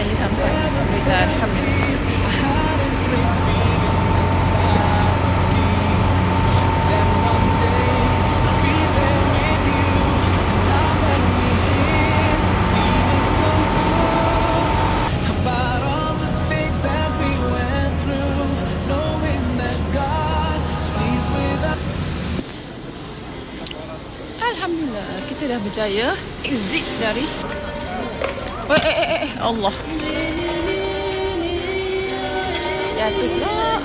then you can play with the camera. الحمد لله كي دابا جاية. الزيت داري. Eh eh eh eh. Allah. Jatuh pula.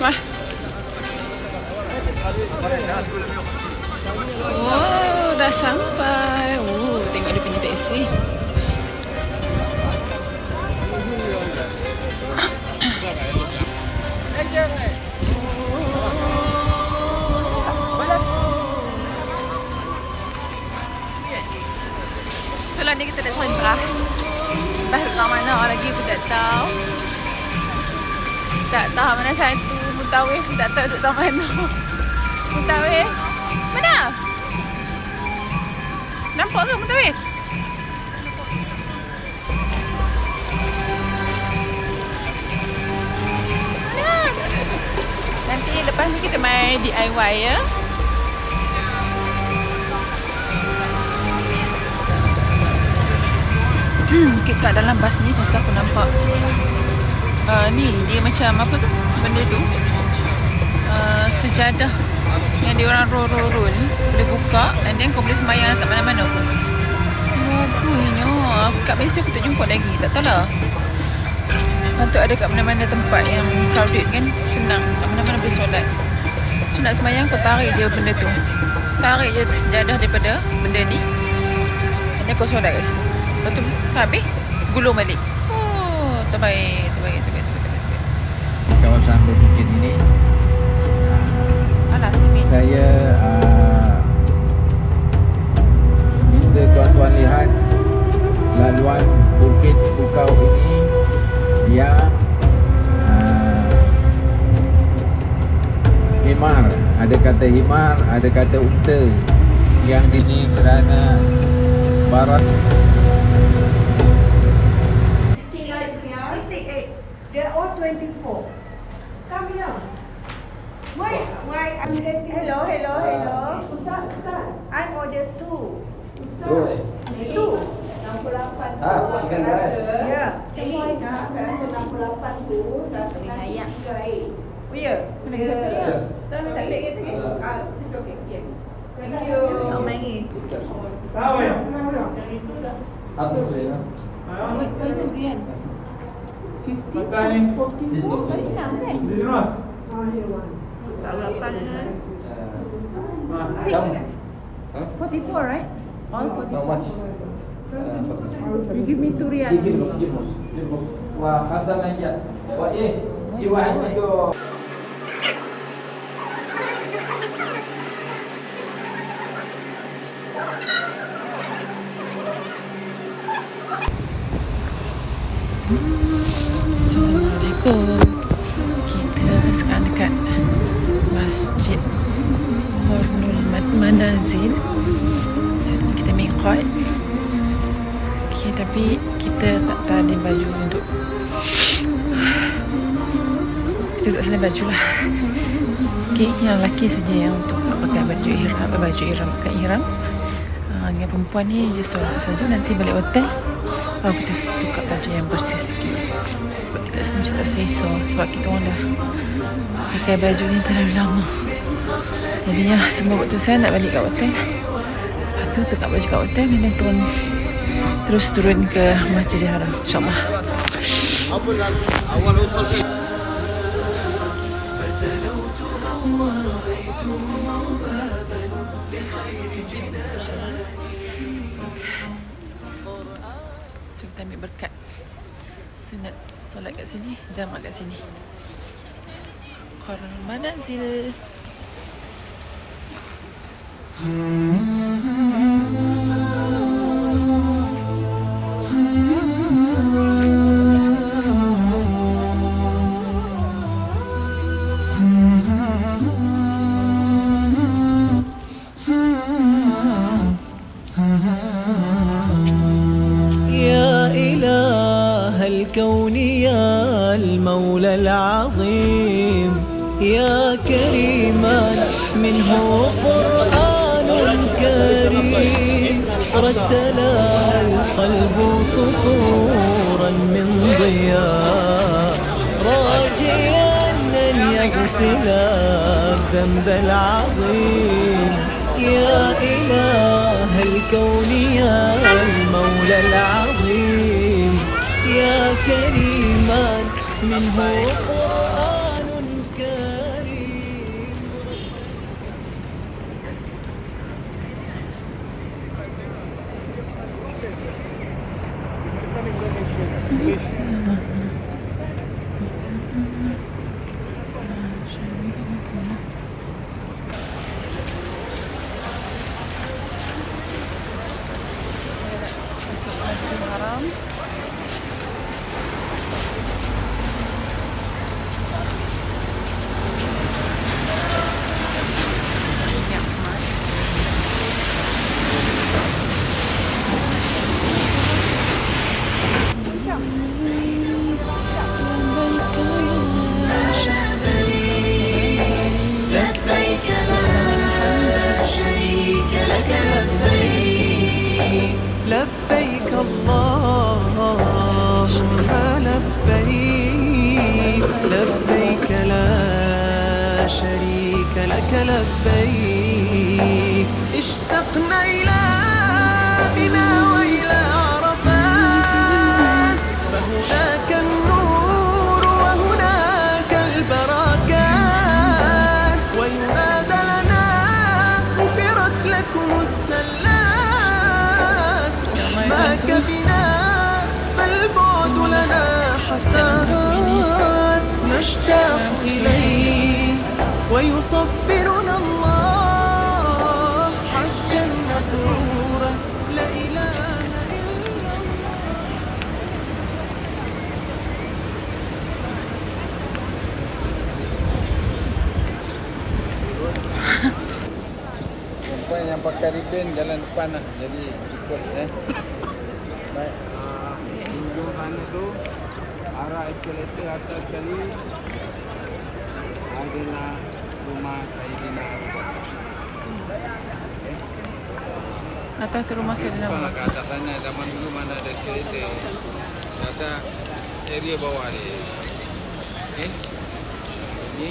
Wah. Oh dah sampai. Oh tengok dia punya taksi So lah ni kita nak sentrah Lepas kat mana lagi aku tak tahu Tak tahu mana satu Mutawif pun tak tahu duduk kat mana Mutawif Mana? Nampak ke Mutawif? Mana? Nanti lepas ni kita main DIY ya Kat kat dalam bas ni Lepas tu aku nampak uh, Ni dia macam apa tu Benda tu. Uh, Sejadah Yang dia orang roll-roll-roll ni Boleh buka And then kau boleh semayang kat mana-mana Mogulnya Aku kat Malaysia aku tak jumpa lagi Tak tahu lah Patut ada kat mana-mana tempat yang crowded kan Senang. Kat mana-mana boleh solat. So nak semayang kau tarik je benda tu. Tarik je sejadah daripada benda ni And then kau solat kat situ Lepas tu habis Gulung balik. Oh terbaik Terbaik Terbaik Terbaik, terbaik, terbaik. kawasan berbukit ini Alah simit saya uh, bisa tuan-tuan lihat laluan bukit Pukau ini yang uh, himar ada kata himar ada kata unta yang di sini kerana barat 68. They're all 24. Come here. Why? Why? I'm hello, hello, hello. Ustaz, Ustaz. I order two. Ustaz. Two. 68 Ah, chicken rice. Ya. Why nak? Rasa 68 tu satu nasi tiga air. Oh ya. Mana ya Tak tak ambil kita ke Ah, it's okay. Yeah. Thank you. Tak main lagi Apa sih? Wait, wait, durian 50, 44, tadi nama kan? 44, right? All 44. You give me two riyal. Give me, give me. وخمسة من وإيه؟ يوعدك Assalamualaikum Kita sekarang dekat Masjid Hornul Manazil. Kita mikot okay, Tapi kita tak, ada baju untuk Kita tak ada baju lah. Okay, Yang lelaki saja yang untuk pakai baju ihram eh, Baju ihram pakai ihram. Yang perempuan ni je solat saja. Nanti balik hotel Baru kita tukar baju yang bersih sikit Sini macam tak selesa Sebab kita orang dah Pakai baju ni terlalu lama. Jadinya semua keputusan nak balik kat hotel Lepas tu tukar baju kat hotel then turun Terus turun ke Masjidil Haram InsyaAllah. So kita ambil berkat Sunat solat kat sini Jamak kat sini. Qarul Manazil. يا كريم رتلها القلب سطورا من ضياء. راجيا أن يغسل الذنب العظيم. يا إله الكون يا المولى العظيم. يا كريما منه Thank you. Yang pakai ribbon jalan depan lah. Jadi ikut eh. Baik. Uh, Ujung sana tu Arah eskalator atas sekali. Adalah rumah Saidina Abu Bakar. Atas tu rumah Sayyidina Abu Bakar. ke atas sana Zaman dulu mana ada eskalator Kata area bawah dia. Okay Ini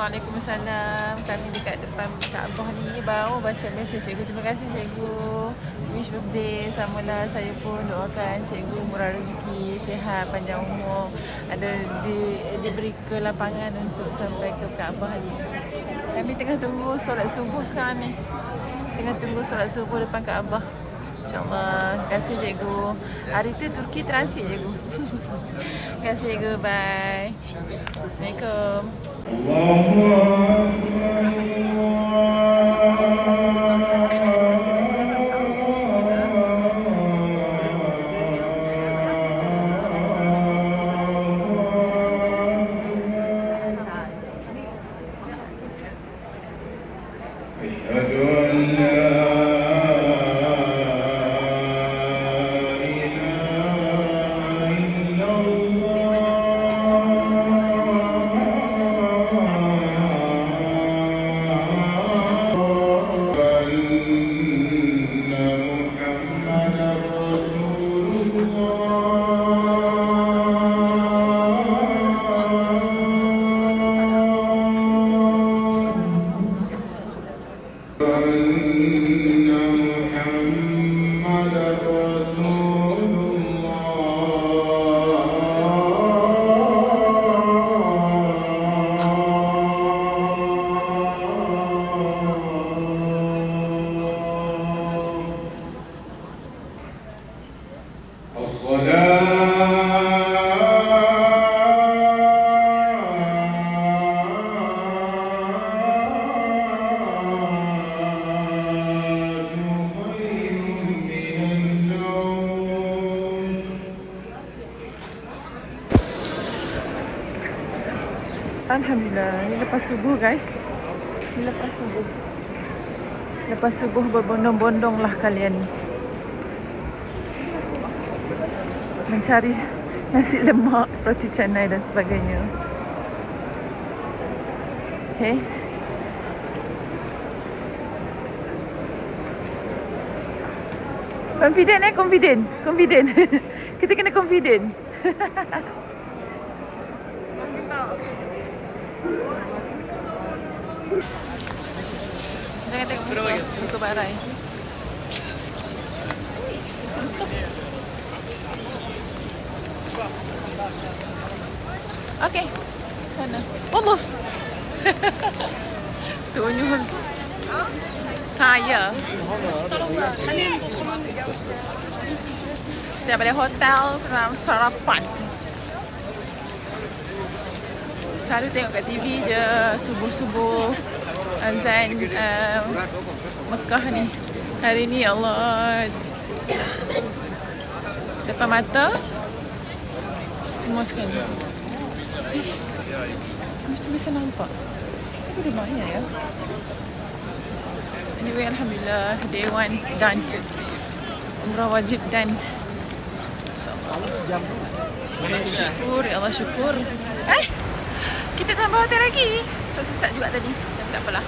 Waalaikumsalam. Kami dekat depan Kaabah ni baru baca mesej cikgu. Terima kasih cikgu. Wish birthday. Samalah saya pun doakan cikgu murah rezeki, sihat, panjang umur. Ada di, diberi kelapangan untuk sampai ke Kaabah ni. Kami tengah tunggu solat subuh sekarang ni. Tengah tunggu solat subuh depan Kaabah. InsyaAllah. Terima kasih cikgu. Ya. Hari tu Turki transit cikgu. Terima kasih cikgu. Bye. Assalamualaikum. Allahu Akbar. Alhamdulillah. Ni lepas subuh guys. Ni lepas subuh. Lepas subuh berbondong-bondong lah kalian. Mencari nasi lemak, roti canai dan sebagainya. Okay. Confident eh, confident. Confident. Kita kena confident. Jangan tengok muka, muka barai. Okey. Sana. Allah. Tunyul. Ha, ya. Kita balik hotel kena sarapan. Selalu tengok kat TV je subuh-subuh azan uh, Mekah ni. Hari ni ya Allah depan mata semua sekali. Ish. Mesti bisa nampak. Tapi dia banyak ya. Anyway, Alhamdulillah, day one done. Umrah wajib done. InsyaAllah. Syukur, ya Allah syukur. Eh, kita tambah hotel lagi. Sesat juga tadi. Tapi tak apalah.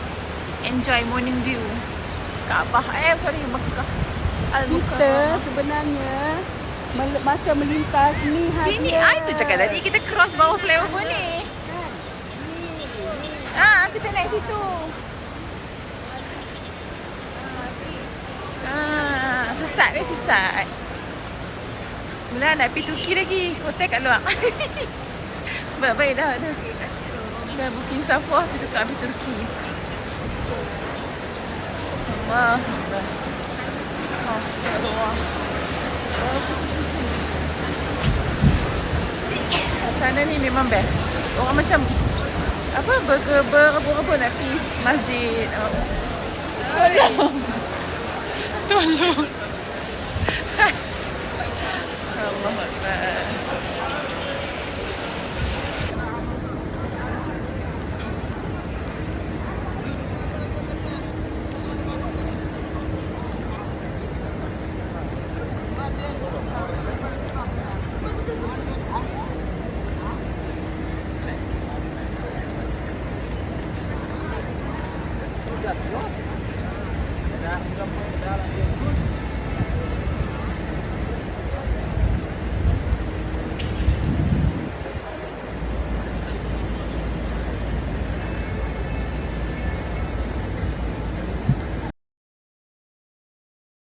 Enjoy morning view. Kaabah. Eh, sorry, Mekah. Kita sebenarnya masa melintas ni hanya Sini, ah itu cakap tadi kita cross bawah flyover ni. Ah, kita naik situ. Ah, sesat ni sesat. Mula nak pergi Turki lagi. Hotel kat luar. Baik-baik dah, dah. Dah booking Safwah, pergi tukar pergi Turki. Allah. Oh. Sana ni memang best. Orang macam apa burger berebut-rebut nak masjid. Tolong. Tolong.